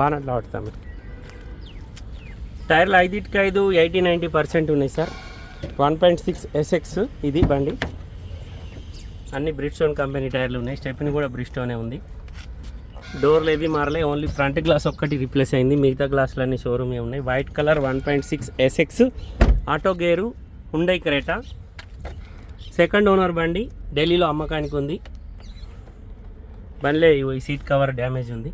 బాగా పడతాం టైర్లు ఐదుటికి ఐదు ఎయిటీ నైంటీ పర్సెంట్ ఉన్నాయి sir. One point six SX ఇది బండి. అన్ని బ్రిడ్స్టోన్ కంపెనీ టైర్లు ఉన్నాయి. స్టెప్ని కూడా బ్రిడ్స్టోనే ఉంది. డోర్లు ఏవి మారలే ఓన్లీ ఫ్రంట్ గ్లాస్ ఒక్కటి రీప్లేస్ అయింది. మిగతా గ్లాసులన్నీ షోరూమే ఉన్నాయి. White colour one point six SX auto gear Hyundai Creta second owner బండి ఢిల్లీలో అమ్మకానికి ఉంది. బండిలో ఈ సీట్ కవర్ డ్యామేజ్ ఉంది.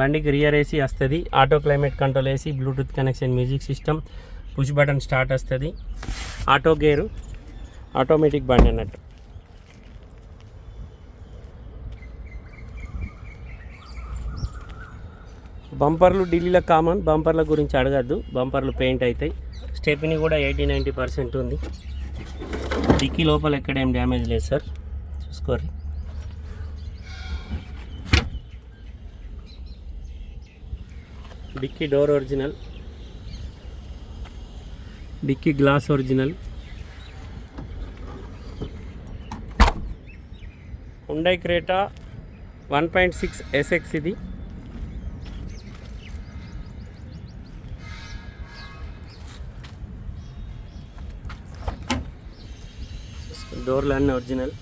బండికి రియర్ ఏసీ వస్తుంది. Auto climate control AC Bluetooth connection music system push button start వస్తుంది. ఆటో గేరు ఆటోమేటిక్ బండి అన్నట్టు. బంపర్లు ఢిల్లీలో కామన్ బంపర్ల గురించి అడగద్దు. బంపర్లు పెయింట్ అవుతాయి స్టెప్ని కూడా ఎయిటీ నైంటీ పర్సెంట్ ఉంది. డిక్కీ లోపల ఎక్కడేం డ్యామేజ్ లేదు sir చూసుకోరి dickey door original. Dickey glass original. Hyundai Creta one point six SX ఇది. డోర్లు అన్నీ ఒరిజినల్.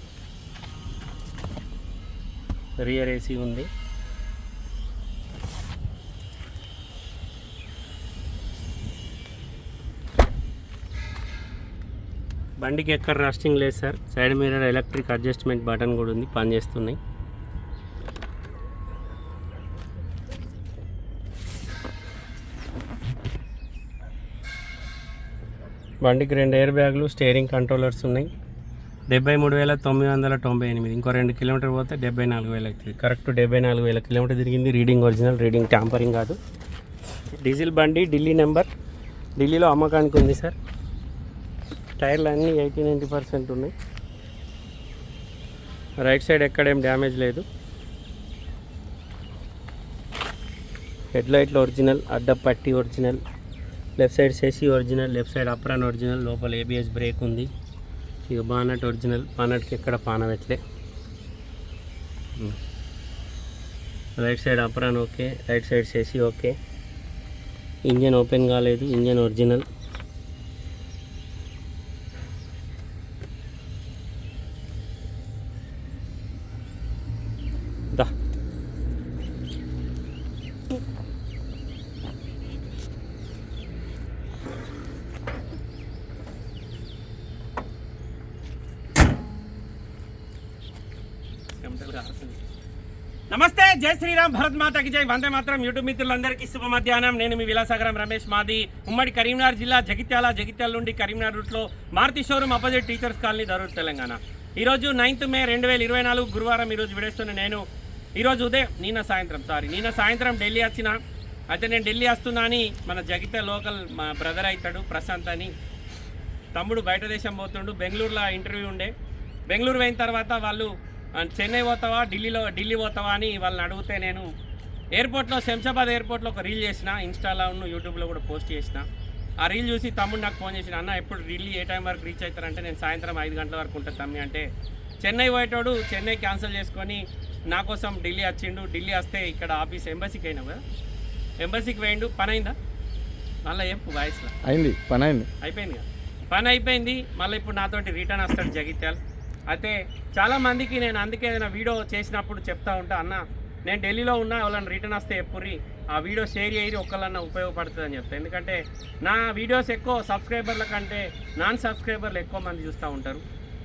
రియర్ ఏసీ ఉంది. బండికి ఎక్కడ రాస్టింగ్ లేదు sir. Side mirror electric adjustment button కూడా ఉంది పనిచేస్తున్నాయి బండికి రెండు ఎయిర్ బ్యాగులు స్టీరింగ్ కంట్రోలర్స్ ఉన్నాయి. డెబ్బై మూడు వేల తొమ్మిది వందల తొంభై ఎనిమిది ఇంకో రెండు కిలోమీటర్ పోతే డెబ్బై నాలుగు వేలు అవుతుంది. కరెక్ట్ డెబ్బై నాలుగు వేల కిలోమీటర్ తిరిగింది రీడింగ్ ఒరిజినల్ రీడింగ్ ట్యాంపరింగ్ కాదు. డీజిల్ బండి ఢిల్లీ నెంబర్. ఢిల్లీలో అమ్మకానికి ఉంది సార్. టైర్లు అన్నీ ఎయిటీ నైంటీ పర్సెంట్ ఉన్నాయి. రైట్ సైడ్ ఎక్కడేం డ్యామేజ్ లేదు. హెడ్ లైట్లు ఒరిజినల్ అడ్డ పట్టి original left side సెసి original left side apron original లోపల ఏబిఎస్ బ్రేక్ ఉంది. ఇక బానట్ ఒరిజినల్ బానట్కి ఎక్కడ పానవెట్లే right side apron okay right side సెసి okay. Engine open కాలేదు ఇంజన్ ఒరిజినల్. నమస్తే జై శ్రీరామ్ భరత్ మాతకి జై. వందే మాత్రం. యూట్యూబ్ మిత్రులందరికీ శుభ మధ్యాహ్నం. నేను మీ విలాసాగరం రమేష్ మాది. ఉమ్మడి కరీంనగర్ జిల్లా జగిత్యాల జగిత్యాల నుండి కరీంనగర్ రూట్లో Maruti showroom opposite teachers colony Darur Telangana. ఈరోజు నైన్త్ మే రెండు వేల ఇరవై నాలుగు గురువారం ఈరోజు విడేస్తున్న నేను. ఈరోజు ఉదయం నిన్న సాయంత్రం సారీ నిన్న సాయంత్రం ఢిల్లీ వచ్చిన. అయితే నేను ఢిల్లీ వస్తున్నా అని మన జగిత్యాల లోకల్ మా బ్రదర్ అవుతాడు ప్రశాంత్ అని. తమ్ముడు బయట దేశం పోతుండు. బెంగళూరులో ఇంటర్వ్యూ ఉండే. బెంగళూరు పోయిన తర్వాత వాళ్ళు చెన్నై పోతావా ఢిల్లీలో ఢిల్లీ పోతావా అని వాళ్ళని అడిగితే నేను ఎయిర్పోర్ట్లో శంషాబాద్ ఎయిర్పోర్ట్లో ఒక రీల్ చేసిన ఇన్స్టాలో ఉన్న యూట్యూబ్లో కూడా పోస్ట్ చేసిన. ఆ రీల్ చూసి తమ్ముడు నాకు ఫోన్ చేసిన అన్న ఎప్పుడు ఢిల్లీ ఏ టైం వరకు రీచ్ అవుతారంటే నేను సాయంత్రం ఐదు గంటల వరకు ఉంటుంది తమ్మి అంటే చెన్నై పోయేటోడు చెన్నై క్యాన్సిల్ చేసుకొని నా కోసం ఢిల్లీ వచ్చిండు ఢిల్లీ వస్తే ఇక్కడ ఆఫీస్ ఎంబసీకి అయినావు కదా? ఎంబసీకి వేయండు పని అయిందా? మళ్ళీ చెప్పు వాయిస్లో అయింది పని అయింది. అయిపోయింది కదా? పని అయిపోయింది మళ్ళీ ఇప్పుడు నాతోటి రిటర్న్ వస్తాడు జగిత్యాల. అయితే చాలామందికి నేను అందుకే ఏదైనా వీడియో చేసినప్పుడు చెప్తా ఉంటా అన్న నేను ఢిల్లీలో ఉన్నా వాళ్ళని రిటర్న్ వస్తే ఎప్పుర్రి ఆ వీడియో షేర్ చేయి ఒకళ్ళన్నా ఉపయోగపడుతుంది అని చెప్తాను ఎందుకంటే నా వీడియోస్ ఎక్కువ సబ్స్క్రైబర్ల కంటే నాన్ సబ్స్క్రైబర్లు ఎక్కువ మంది చూస్తూ ఉంటారు.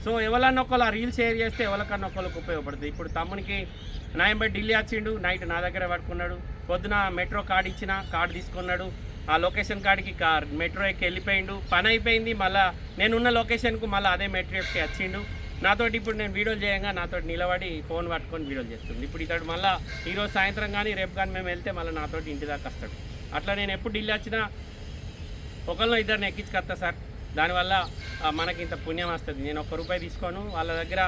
సో ఎవరన్నా ఒకళ్ళు ఆ రీల్ షేర్ చేస్తే ఎవరికన్నా ఒకళ్ళకి ఉపయోగపడుతుంది. ఇప్పుడు తమ్మునికి నాయం బట్టి ఢిల్లీ వచ్చిండు నైట్ నా దగ్గర పట్టుకున్నాడు పొద్దున మెట్రో కార్డు ఇచ్చిన కార్డు తీసుకున్నాడు ఆ లొకేషన్ కాడికి కార్ మెట్రో ఎక్కి వెళ్ళిపోయిండు పని అయిపోయింది మళ్ళీ నేనున్న లొకేషన్కు మళ్ళీ అదే మెట్రో ఎక్కి వచ్చిండు. నాతోటి ఇప్పుడు నేను వీడియోలు చేయంగా నాతోటి నిలబడి ఫోన్ పట్టుకొని వీడియోలు చేస్తుంది. ఇప్పుడు ఇతడు మళ్ళీ ఈరోజు సాయంత్రం కానీ రేపు కానీ మేము వెళ్తే మళ్ళీ నాతోటి ఇంటి దాకా వస్తాడు. అట్లా నేను ఎప్పుడు ఢిల్లీ వచ్చినా ఒకళ్ళు ఇద్దరిని ఎక్కించుకొస్తా సార్. దానివల్ల మనకి ఇంత పుణ్యం వస్తుంది. నేను ఒక్క రూపాయి తీసుకోను. వాళ్ళ దగ్గర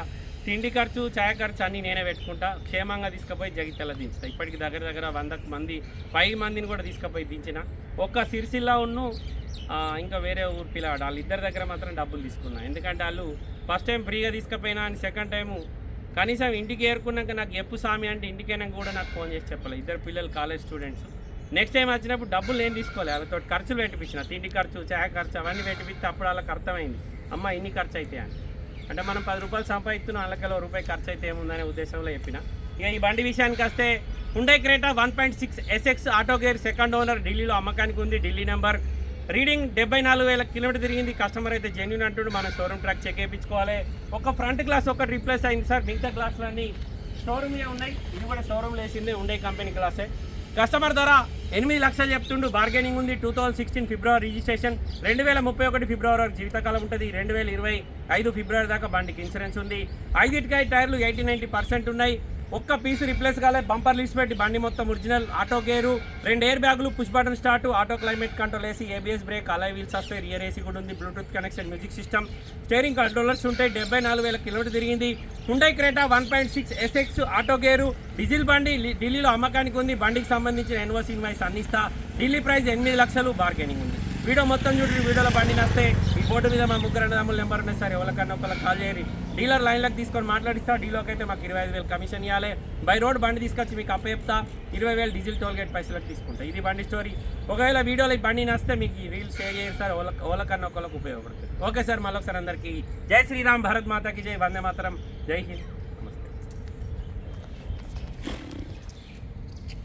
తిండి ఖర్చు ఛాయ ఖర్చు అన్నీ నేనే పెట్టుకుంటా. క్షేమంగా తీసుకుపోయి జగిత్యాల దించుతా. ఇప్పటికి దగ్గర దగ్గర వంద మంది పై మందిని కూడా తీసుకుపోయి దించిన. ఒక్క సిరిసిల్ల ఉన్ను ఇంకా వేరే ఊరు పిల్లవాడు వాళ్ళు ఇద్దరి దగ్గర మాత్రం డబ్బులు తీసుకున్నా. ఎందుకంటే వాళ్ళు ఫస్ట్ టైం ఫ్రీగా తీసుకుపోయినా అని సెకండ్ టైము కనీసం ఇంటికి ఏరుకున్నాక నాకు ఎప్పు స్వామి అంటే ఇంటికైనా కూడా నాకు ఫోన్ చేసి చెప్పలేదు ఇద్దరు పిల్లలు కాలేజ్ స్టూడెంట్స్ నెక్స్ట్ టైం వచ్చినప్పుడు డబ్బులు నేను తీసుకోవాలి వాళ్ళతో ఖర్చులు పెట్టిపించిన తిండి ఖర్చు చాయ ఖర్చు అవన్నీ పెట్టిపిస్తే అప్పుడు వాళ్ళకి అర్థమైంది. అమ్మ ఇన్ని ఖర్చు అయితే అని అంటే మనం పది రూపాయలు సంపాదిస్తున్నాం వాళ్ళకి రూపాయి ఖర్చు అయితే ఏముందనే ఉద్దేశంలో చెప్పిన. ఇక ఈ బండి విషయానికి వస్తే Hyundai Creta one point six SX auto gear second owner ఢిల్లీలో అమ్మకానికి ఉంది ఢిల్లీ నెంబర్. రీడింగ్ డెబ్బై నాలుగు వేల కిలోమీటర్ తిరిగింది. కస్టమర్ అయితే జెన్యున్ అంటుండు మన షోరూమ్ ట్రాక్ చెక్ చేయించుకోవాలి. ఒక ఫ్రంట్ గ్లాస్ ఒకటి రీప్లేస్ అయింది సార్. మిగతా గ్లాసులన్నీ షోరూమే ఉన్నాయి. ఇది కూడా షోరూమ్లో వేసింది ఉండే కంపెనీ గ్లాసే కస్టమర్ ధర ఎనిమిది లక్షలు చెప్తుండు. బార్గెనింగ్ ఉంది టూ థౌసండ్ సిక్స్టీన్ ఫిబ్రవరి రిజిస్ట్రేషన్ రెండు వేల ముప్పై ఒకటి ఫిబ్రవరి వరకు జీవితకాలం ఉంటుంది. రెండు వేల ఇరవై ఐదు ఫిబ్రవరి దాకా బండికి ఇన్సూరెన్స్ ఉంది. ఐదిటికాయ టైర్లు ఎయిటీ నైంటీ పర్సెంట్ ఉన్నాయి. ఒక్క పీసు రిప్లేస్ కాలే బంపర్ లిస్ట్ పెట్టి బండి మొత్తం ఒరిజినల్ ఆటో గేరు రెండు ఎయిర్ బ్యాగులు push button start auto climate control AC ABS brake alloy wheels వస్తాయి రియర్ ఏసీ కూడా ఉంది Bluetooth connection music system steering controllers ఉంటాయి డెబ్బై నాలుగు వేల కిలోమీటర్ తిరిగింది. Hyundai Creta one point six SX auto gear diesel బండి ఢిల్లీలో అమ్మకానికి ఉంది బండికి సంబంధించిన ఎన్ఓసి ఇన్వాయిస్ అందిస్తా ఢిల్లీ ప్రైస్ ఎనిమిది లక్షలు బార్గెనింగ్ ఉంది. వీడియో మొత్తం చూడండి వీడియోలో బండి నస్తే. బోర్డు మీద మా ముగ్గురు అన్నదమ్ముల నెంబర్ ఉన్నాయి సార్. ఎవరికన్నా ఒకళ్ళకి కాల్ చేయరు డీలర్ లైన్లకు తీసుకొని మాట్లాడిస్తా. డీలోకి అయితే మాకు ఇరవై ఐదు వేలు కమిషన్ ఇవ్వాలి. బై రోడ్ బండి తీసుకొచ్చి మీకు అప్ప చెప్తా ఇరవై వేలు డీజిల్ టోల్గేట్ పైసలకు తీసుకుంటా. ఇది బండి స్టోరీ. ఒకవేళ వీడియోలో ఈ బండి నస్తే మీకు ఈ రీల్స్ షేర్ చేయరు సార్. ఓల ఓలకన్నా ఒకళ్ళకి ఉపయోగపడుతుంది. ఓకే సార్ మళ్ళొకసారి అందరికీ. జై శ్రీరామ్ భారత్ మాతాకి జై. వందే మాతరం. జై హింద్.